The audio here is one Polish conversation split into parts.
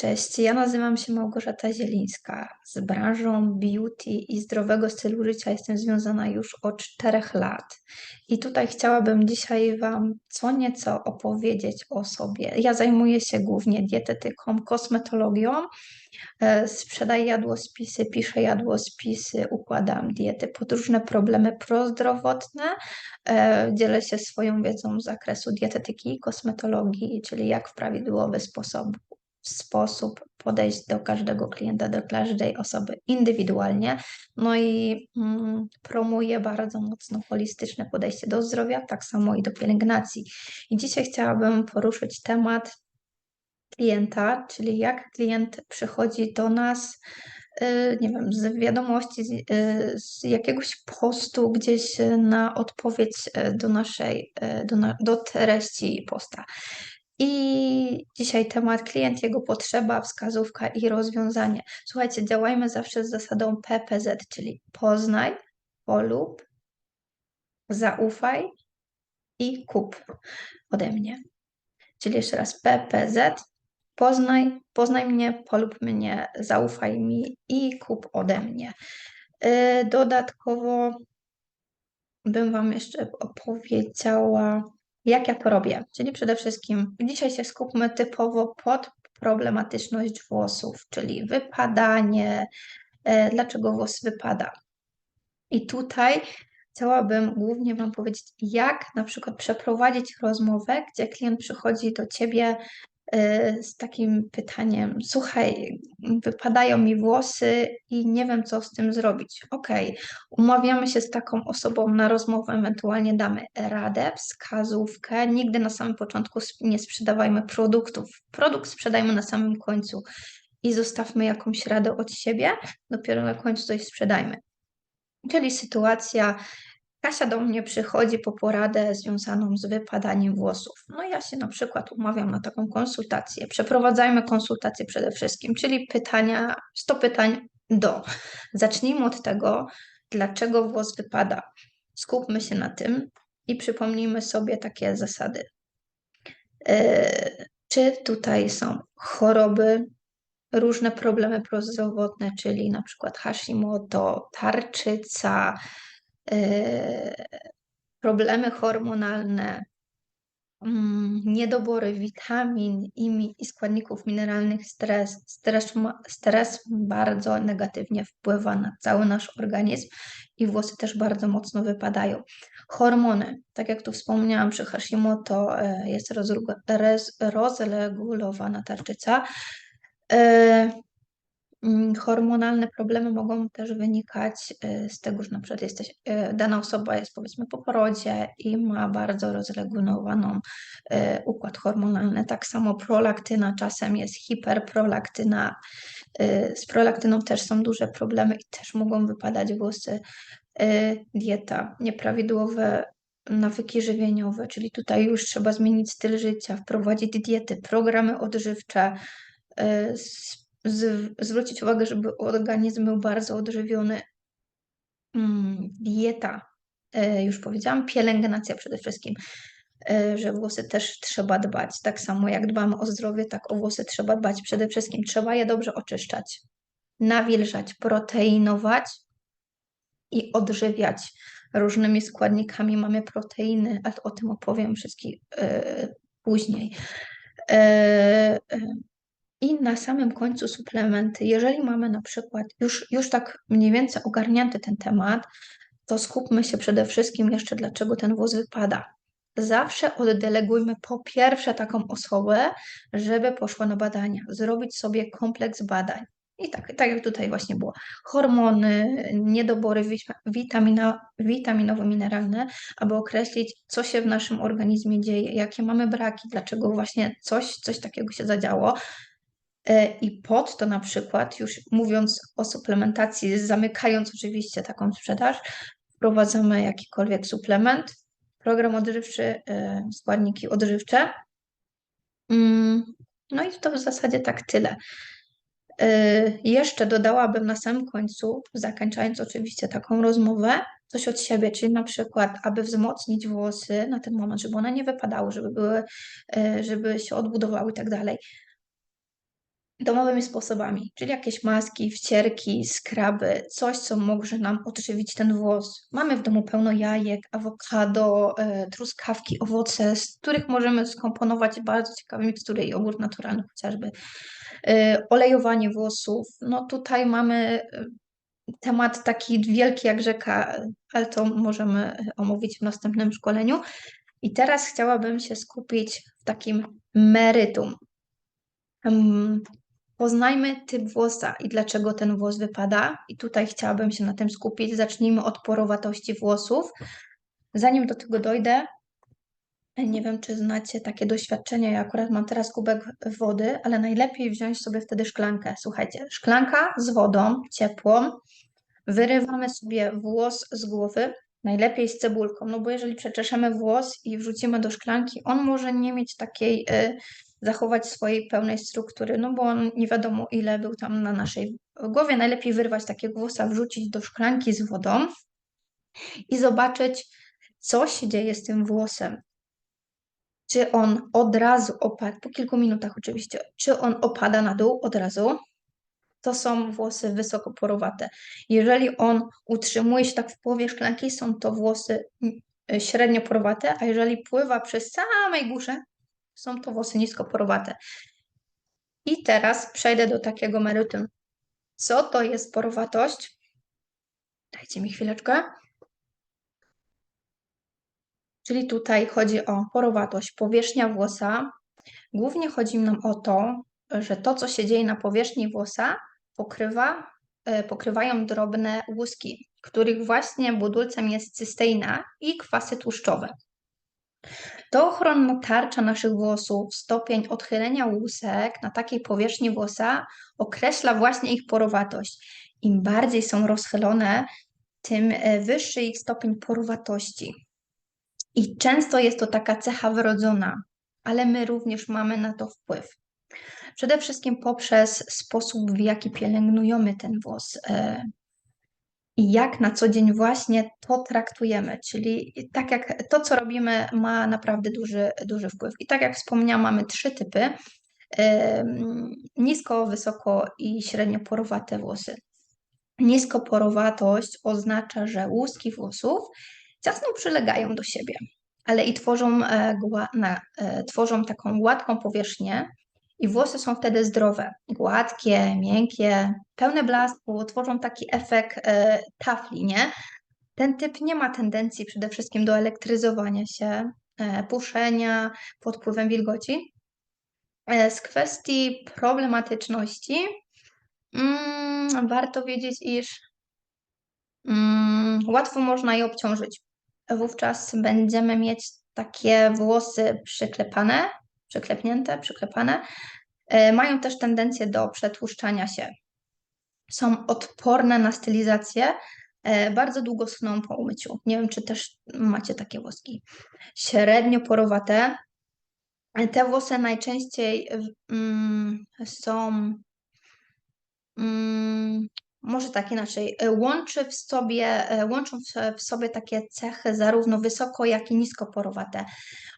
Cześć, ja nazywam się Małgorzata Zielińska. Z branżą beauty i zdrowego stylu życia jestem związana już od czterech lat. I tutaj chciałabym dzisiaj Wam co nieco opowiedzieć o sobie. Ja zajmuję się głównie dietetyką, kosmetologią, e, sprzedaję jadłospisy, piszę jadłospisy, układam diety pod różne problemy prozdrowotne. E, dzielę się swoją wiedzą z zakresu dietetyki i kosmetologii, czyli jak w prawidłowy sposób sposób podejść do każdego klienta, do każdej osoby indywidualnie. No i mm, promuję bardzo mocno holistyczne podejście do zdrowia, tak samo i do pielęgnacji. I dzisiaj chciałabym poruszyć temat klienta, czyli jak klient przychodzi do nas, y, nie wiem, z wiadomości, z, y, z jakiegoś postu gdzieś na odpowiedź y, do naszej, do, na, do treści posta. I dzisiaj temat klient, jego potrzeba, wskazówka i rozwiązanie. Słuchajcie, działajmy zawsze z zasadą PPZ, czyli poznaj, polub, zaufaj i kup ode mnie. Czyli jeszcze raz PPZ, poznaj, poznaj mnie, polub mnie, zaufaj mi i kup ode mnie. Y, dodatkowo bym Wam jeszcze opowiedziała, jak ja to robię? Czyli przede wszystkim dzisiaj się skupmy typowo pod problematyczność włosów, czyli wypadanie, e, dlaczego włos wypada. I tutaj chciałabym głównie Wam powiedzieć, jak na przykład przeprowadzić rozmowę, gdzie klient przychodzi do Ciebie z takim pytaniem: Słuchaj, wypadają mi włosy i nie wiem, co z tym zrobić. Ok, umawiamy się z taką osobą na rozmowę, ewentualnie damy radę, wskazówkę. Nigdy na samym początku nie sprzedawajmy produktów. Produkt sprzedajmy na samym końcu i zostawmy jakąś radę od siebie, dopiero na końcu coś sprzedajmy. Czyli sytuacja, Kasia do mnie przychodzi po poradę związaną z wypadaniem włosów. No ja się na przykład umawiam na taką konsultację. Przeprowadzajmy konsultację przede wszystkim, czyli pytania, 100 pytań do. Zacznijmy od tego, dlaczego włos wypada. Skupmy się na tym i przypomnijmy sobie takie zasady. Yy, czy tutaj są choroby, różne problemy prozdrowotne, czyli na przykład Hashimoto, tarczyca, problemy hormonalne, mm, niedobory witamin i, składników mineralnych, stres. stres. Stres bardzo negatywnie wpływa na cały nasz organizm i włosy też bardzo mocno wypadają. Hormony, tak jak tu wspomniałam, przy Hashimoto e, jest rozregulowana tarczyca. Mm, hormonalne problemy mogą też wynikać y, z tego, że na przykład jesteś, y, dana osoba jest powiedzmy po porodzie i ma bardzo rozregulowaną y, układ hormonalny. Tak samo prolaktyna, czasem jest hiperprolaktyna. Z prolaktyną też są duże problemy i też mogą wypadać włosy. Dieta, nieprawidłowe nawyki żywieniowe, czyli tutaj już trzeba zmienić styl życia, wprowadzić diety, programy odżywcze, z, zwrócić uwagę, żeby organizm był bardzo odżywiony. Mm, dieta, e, już powiedziałam, pielęgnacja przede wszystkim, e, że włosy też trzeba dbać. Tak samo jak dbamy o zdrowie, tak o włosy trzeba dbać. Przede wszystkim trzeba je dobrze oczyszczać, nawilżać, proteinować i odżywiać różnymi składnikami. Mamy proteiny, ale o tym opowiem wszystkich yy, później. Yy, i na samym końcu suplementy. Jeżeli mamy na przykład już, już tak mniej więcej ogarnięty ten temat, to skupmy się przede wszystkim jeszcze, dlaczego ten włos wypada. Zawsze oddelegujmy po pierwsze taką osobę, żeby poszła na badania, zrobić sobie kompleks badań. I tak, tak jak tutaj właśnie było. Hormony, niedobory witamina, witaminowo-mineralne, aby określić, co się w naszym organizmie dzieje, jakie mamy braki, dlaczego właśnie coś, coś takiego się zadziało, I pod to na przykład, już mówiąc o suplementacji, zamykając oczywiście taką sprzedaż, wprowadzamy jakikolwiek suplement, program odżywczy, e, składniki odżywcze. Mm, no i to w zasadzie tak tyle. E, jeszcze dodałabym na samym końcu, zakończając oczywiście taką rozmowę, coś od siebie, czyli na przykład, aby wzmocnić włosy na ten moment, żeby one nie wypadały, żeby były, żeby się odbudowały i tak dalej domowymi sposobami, czyli jakieś maski, wcierki, skraby, coś, co może nam odżywić ten włos. Mamy w domu pełno jajek, awokado, e, truskawki, owoce, z których możemy skomponować bardzo ciekawe mikstury, jogurt naturalny chociażby. E, olejowanie włosów. No tutaj mamy e, temat taki wielki jak rzeka, ale to możemy omówić w następnym szkoleniu. I teraz chciałabym się skupić w takim merytum. Poznajmy typ włosa i dlaczego ten włos wypada. I tutaj chciałabym się na tym skupić. Zacznijmy od porowatości włosów. Zanim do tego dojdę, nie wiem, czy znacie takie doświadczenia. Ja akurat mam teraz kubek wody, ale najlepiej wziąć sobie wtedy szklankę. Słuchajcie, szklanka z wodą ciepłą. Wyrywamy sobie włos z głowy, najlepiej z cebulką, no bo jeżeli przeczeszemy włos i wrzucimy do szklanki, on może nie mieć takiej y, zachować swojej pełnej struktury, no bo on nie wiadomo ile był tam na naszej głowie. Najlepiej wyrwać takiego włosa, wrzucić do szklanki z wodą i zobaczyć, co się dzieje z tym włosem. Czy on od razu opadł, po kilku minutach oczywiście, czy on opada na dół od razu, to są włosy wysokoporowate. Jeżeli on utrzymuje się tak w połowie szklanki, są to włosy mm, średnio porowate, a jeżeli pływa przez samej górze, są to włosy niskoporowate. I teraz przejdę do takiego meritum. Co to jest porowatość? Dajcie mi chwileczkę. Czyli tutaj chodzi o porowatość, powierzchnia włosa. Głównie chodzi nam o to, że to, co się dzieje na powierzchni włosa, pokrywa, e, pokrywają drobne łuski, których właśnie budulcem jest cysteina i kwasy tłuszczowe. To ochronna tarcza naszych włosów, stopień odchylenia łusek na takiej powierzchni włosa określa właśnie ich porowatość. Im bardziej są rozchylone, tym e, wyższy ich stopień porowatości. I często jest to taka cecha wrodzona, ale my również mamy na to wpływ. Przede wszystkim poprzez sposób, w jaki pielęgnujemy ten włos e, i jak na co dzień właśnie to traktujemy. Czyli tak jak to, co robimy, ma naprawdę duży, duży wpływ. I tak jak wspomniałam, mamy trzy typy: nisko, wysoko i średnio porowate włosy. Niskoporowatość oznacza, że łuski włosów ciasno przylegają do siebie, ale i tworzą, e, e, tworzą taką gładką powierzchnię, i włosy są wtedy zdrowe, gładkie, miękkie, pełne blasku, tworzą taki efekt e, tafli, nie? Ten typ nie ma tendencji przede wszystkim do elektryzowania się, e, puszenia pod wpływem wilgoci. E, z kwestii problematyczności mm, warto wiedzieć, iż mm, łatwo można je obciążyć. Wówczas będziemy mieć takie włosy przyklepane, przyklepnięte, przyklepane, e, mają też tendencję do przetłuszczania się. Są odporne na stylizację, e, bardzo długo schną po umyciu. Nie wiem, czy też macie takie włoski. Średnio porowate. Te włosy najczęściej mm, są mm, może tak inaczej, e, łączy w sobie, e, łączą w sobie takie cechy zarówno wysoko, jak i nisko porowate.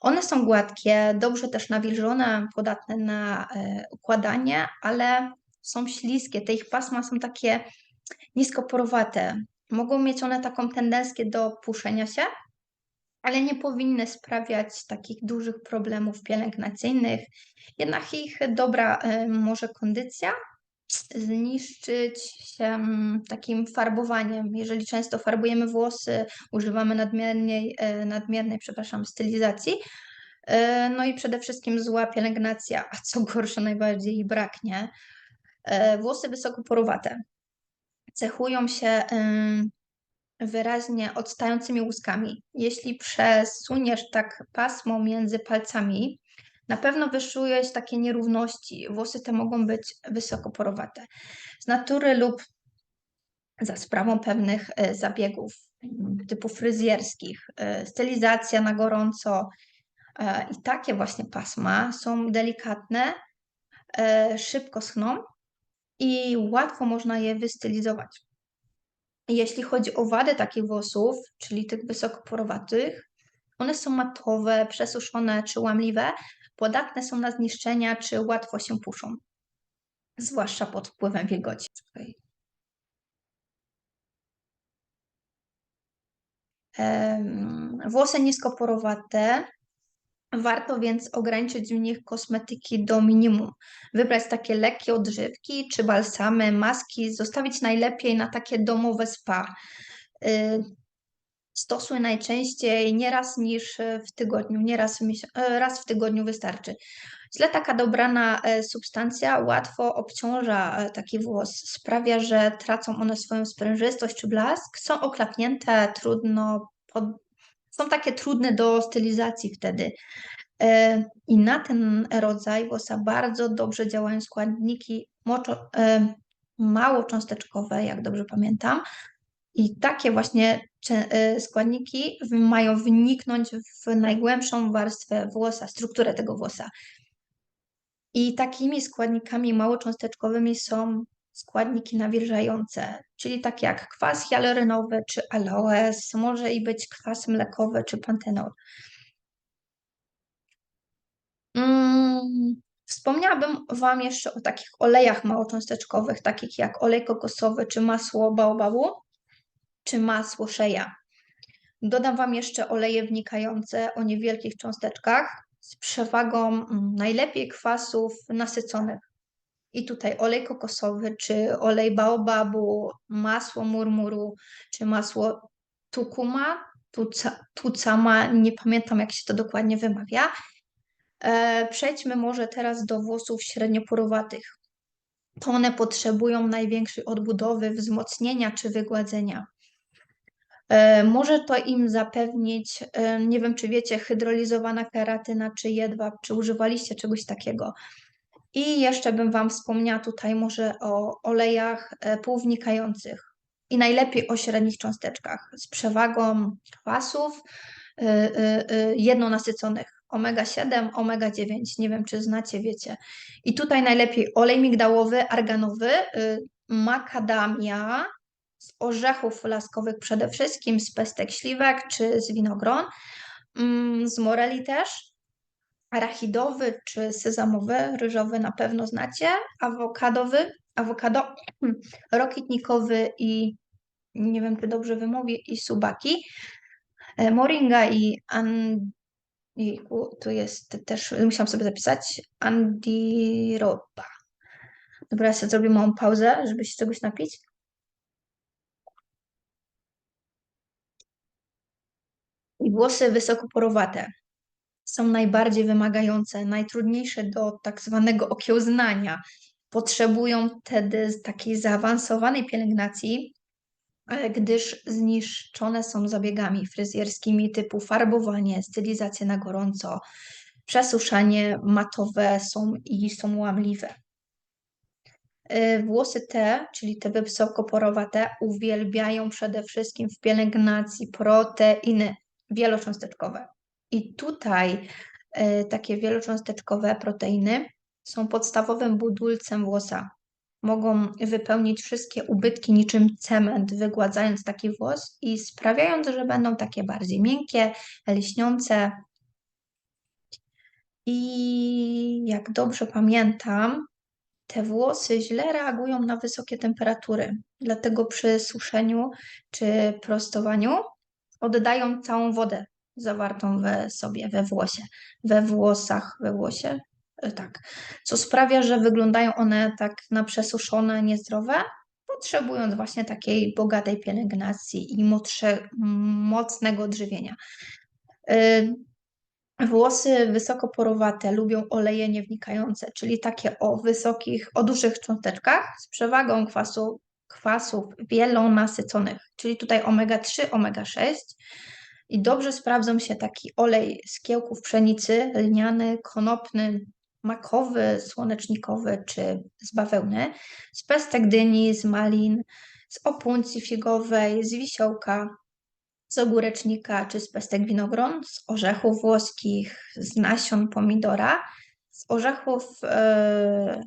One są gładkie, dobrze też nawilżone, podatne na e, układanie, ale są śliskie. Te ich pasma są takie nisko porowate. Mogą mieć one taką tendencję do puszenia się, ale nie powinny sprawiać takich dużych problemów pielęgnacyjnych. Jednak ich dobra może kondycja zniszczyć się mm, takim farbowaniem. Jeżeli często farbujemy włosy, używamy nadmiernej, e, nadmiernej przepraszam, stylizacji, e, no i przede wszystkim zła pielęgnacja, a co gorsze najbardziej braknie. E, włosy wysoko porowate cechują się wyraźnie odstającymi łuskami. Jeśli przesuniesz tak pasmo między palcami, na pewno wyszujesz takie nierówności. Włosy te mogą być wysoko porowate. Z natury lub za sprawą pewnych e, zabiegów typu fryzjerskich, e, stylizacja na gorąco e, i takie właśnie pasma są delikatne, szybko schną i łatwo można je wystylizować. Jeśli chodzi o wady takich włosów, czyli tych wysoko porowatych, one są matowe, przesuszone czy łamliwe, podatne są na zniszczenia czy łatwo się puszą. zwłaszcza pod wpływem wilgoci. Włosy niskoporowate. Warto więc ograniczyć w nich kosmetyki do minimum. Wybrać takie lekkie odżywki czy balsamy, maski, zostawić najlepiej na takie domowe spa. Y, Stosuj najczęściej nie raz niż w tygodniu, nie raz w, e, raz w tygodniu wystarczy. Źle taka dobrana e, substancja łatwo obciąża e, taki włos, sprawia, że tracą one swoją sprężystość czy blask, są oklapnięte, trudno, pod... są takie trudne do stylizacji wtedy. E, I na ten rodzaj włosa bardzo dobrze działają składniki moczo, e, mało cząsteczkowe, jak dobrze pamiętam. I takie właśnie e, składniki mają wniknąć w najgłębszą warstwę włosa, strukturę tego włosa. I takimi składnikami małocząsteczkowymi są składniki nawilżające, czyli takie jak kwas hialuronowy czy aloes, może i być kwas mlekowy czy pantenol. Mm, Wspomniałabym Wam jeszcze o takich olejach małocząsteczkowych, takich jak olej kokosowy, czy masło baobabu, czy masło szeja. Dodam Wam jeszcze oleje wnikające o niewielkich cząsteczkach z przewagą mm, najlepiej kwasów nasyconych. I tutaj olej kokosowy, czy olej baobabu, masło murmuru, czy masło tukuma, tuca, tucama, nie pamiętam jak się to dokładnie wymawia. E, Przejdźmy może teraz do włosów średnioporowatych. To one potrzebują największej odbudowy, wzmocnienia czy wygładzenia. E, Może to im zapewnić, e, nie wiem czy wiecie, hydrolizowana keratyna czy jedwab, czy używaliście czegoś takiego. I jeszcze bym Wam wspomniała tutaj może o olejach e, półwnikających i najlepiej o średnich cząsteczkach z przewagą kwasów jednonasyconych omega-7, omega-9. Nie wiem, czy znacie, wiecie. I tutaj najlepiej olej migdałowy, arganowy, y, makadamia z orzechów laskowych przede wszystkim, z pestek śliwek czy z winogron, mm, z moreli też, arachidowy czy sezamowy, ryżowy na pewno znacie, awokadowy, awokado, rokitnikowy i nie wiem, czy dobrze wymówię, i subaki, e, moringa i an... Jejku, tu jest też, musiałam sobie zapisać, andiroba. Dobra, ja sobie zrobię małą pauzę, żeby się czegoś napić. Włosy wysokoporowate są najbardziej wymagające, najtrudniejsze do tak zwanego okiełznania. Potrzebują wtedy takiej zaawansowanej pielęgnacji, gdyż zniszczone są zabiegami fryzjerskimi typu farbowanie, stylizacja na gorąco, przesuszanie matowe są i są łamliwe. E, Włosy te, czyli te wysokoporowate, uwielbiają przede wszystkim w pielęgnacji proteiny wielocząsteczkowe. I tutaj e, takie wielocząsteczkowe proteiny są podstawowym budulcem włosa. Mogą wypełnić wszystkie ubytki niczym cement, wygładzając taki włos i sprawiając, że będą takie bardziej miękkie, lśniące. I jak dobrze pamiętam, te włosy źle reagują na wysokie temperatury, dlatego przy suszeniu czy prostowaniu oddają całą wodę zawartą we sobie, we włosie, we włosach, we włosie, e, tak, co sprawia, że wyglądają one tak na przesuszone, niezdrowe, potrzebując właśnie takiej bogatej pielęgnacji i mocsze, mocnego odżywienia. Y, Włosy wysokoporowate lubią oleje niewnikające, czyli takie o wysokich, o dużych cząsteczkach z przewagą kwasu, kwasów wielonasyconych, czyli tutaj omega-3, omega-6. I dobrze sprawdzą się taki olej z kiełków pszenicy, lniany, konopny, makowy, słonecznikowy czy z bawełny, z pestek dyni, z malin, z opuncji figowej, z wisiołka, z ogórecznika czy z pestek winogron, z orzechów włoskich, z nasion pomidora, z orzechów e,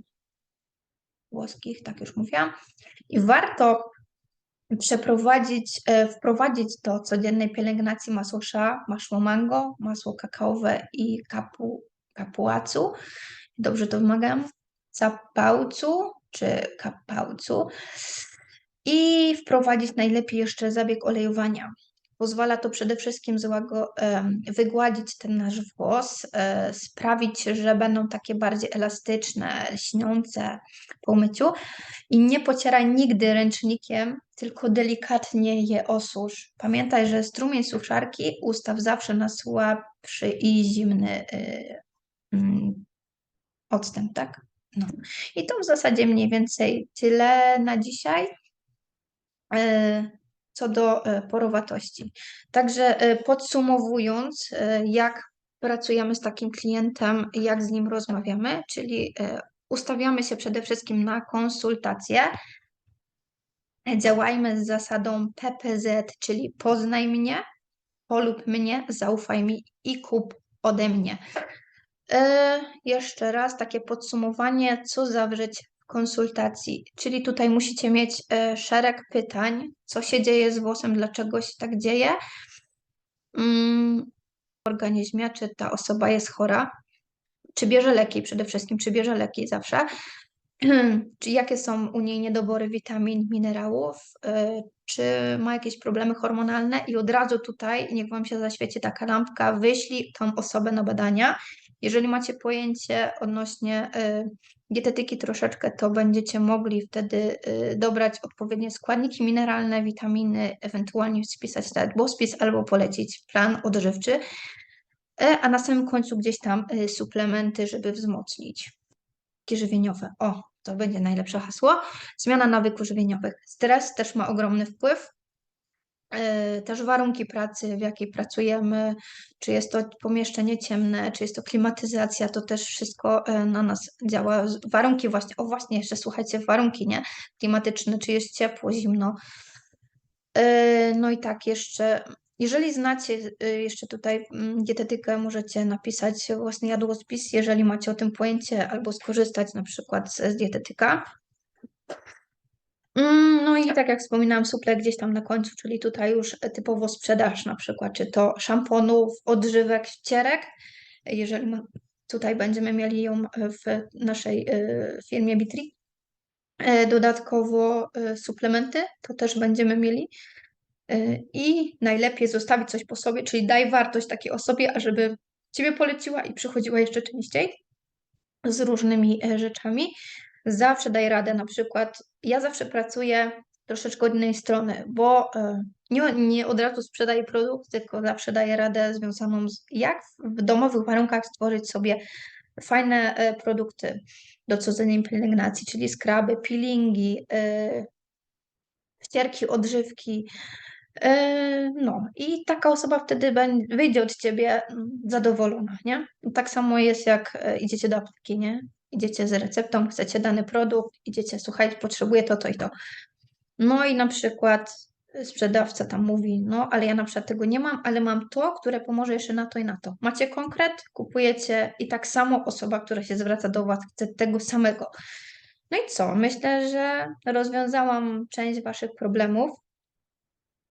włoskich, tak już mówiłam. I warto przeprowadzić, e, wprowadzić do codziennej pielęgnacji masło sza, masło mango, masło kakaowe i kapu, kapuacu. Dobrze to wymagam. Zapałcu czy kapałcu. I wprowadzić najlepiej jeszcze zabieg olejowania. Pozwala to przede wszystkim wygładzić ten nasz włos, e, sprawić, że będą takie bardziej elastyczne, lśniące po umyciu. I nie pocieraj nigdy ręcznikiem, tylko delikatnie je osusz. Pamiętaj, że strumień suszarki ustaw zawsze na słabszy i zimny y, mm, odstęp, tak? No. I to w zasadzie mniej więcej tyle na dzisiaj. Co do e, porowatości. Także e, podsumowując, e, jak pracujemy z takim klientem, jak z nim rozmawiamy, czyli ustawiamy się przede wszystkim na konsultację. Działajmy z zasadą PPZ, czyli poznaj mnie, polub mnie, zaufaj mi i kup ode mnie. Jeszcze raz takie podsumowanie, co zawrzeć konsultacji, czyli tutaj musicie mieć e, szereg pytań, co się dzieje z włosem, dlaczego się tak dzieje. Mm, w organizmie, czy ta osoba jest chora, czy bierze leki przede wszystkim, czy bierze leki zawsze, czy jakie są u niej niedobory witamin, minerałów, e, czy ma jakieś problemy hormonalne. I od razu tutaj, niech Wam się zaświeci taka lampka, wyślij tą osobę na badania. Jeżeli macie pojęcie odnośnie y, dietetyki troszeczkę, to będziecie mogli wtedy y, dobrać odpowiednie składniki mineralne, witaminy, ewentualnie spisać spis albo polecić plan odżywczy, e, a na samym końcu gdzieś tam y, suplementy, żeby wzmocnić. Takie żywieniowe. O, to będzie najlepsze hasło. Zmiana nawyków żywieniowych. Stres też ma ogromny wpływ też warunki pracy, w jakiej pracujemy, czy jest to pomieszczenie ciemne, czy jest to klimatyzacja, to też wszystko e, na nas działa. Warunki właśnie, o właśnie, jeszcze słuchajcie, warunki, nie? Klimatyczne, czy jest ciepło, zimno. E, no i tak, jeszcze, jeżeli znacie jeszcze tutaj mm, dietetykę, możecie napisać własny jadłospis, jeżeli macie o tym pojęcie, albo skorzystać na przykład z dietetyka. Mm, no i tak jak wspominałam, suple gdzieś tam na końcu, czyli tutaj już typowo sprzedaż na przykład, czy to szamponów, odżywek, ścierek. Jeżeli ma, tutaj będziemy mieli ją w naszej y, firmie Bitri. E, dodatkowo suplementy to też będziemy mieli. I najlepiej zostawić coś po sobie, czyli daj wartość takiej osobie, ażeby Ciebie poleciła i przychodziła jeszcze częściej z różnymi e, rzeczami zawsze daję radę. Na przykład ja zawsze pracuję troszeczkę od innej strony, bo e, nie, nie od razu sprzedaję produkt, tylko zawsze daję radę związaną z jak w domowych warunkach stworzyć sobie fajne e, produkty do codziennej pielęgnacji, czyli skraby, peelingi, e, wcierki, odżywki. No i taka osoba wtedy wyjdzie od ciebie mm, zadowolona, nie? Tak samo jest jak idziecie do apteki, nie? Idziecie z receptą, chcecie dany produkt, idziecie, słuchajcie, potrzebuję to, to i to. No i na przykład sprzedawca tam mówi, no ale ja na przykład tego nie mam, ale mam to, które pomoże jeszcze na to i na to. Macie konkret, kupujecie i tak samo osoba, która się zwraca do Was, chce tego samego. No i co? Myślę, że rozwiązałam część Waszych problemów.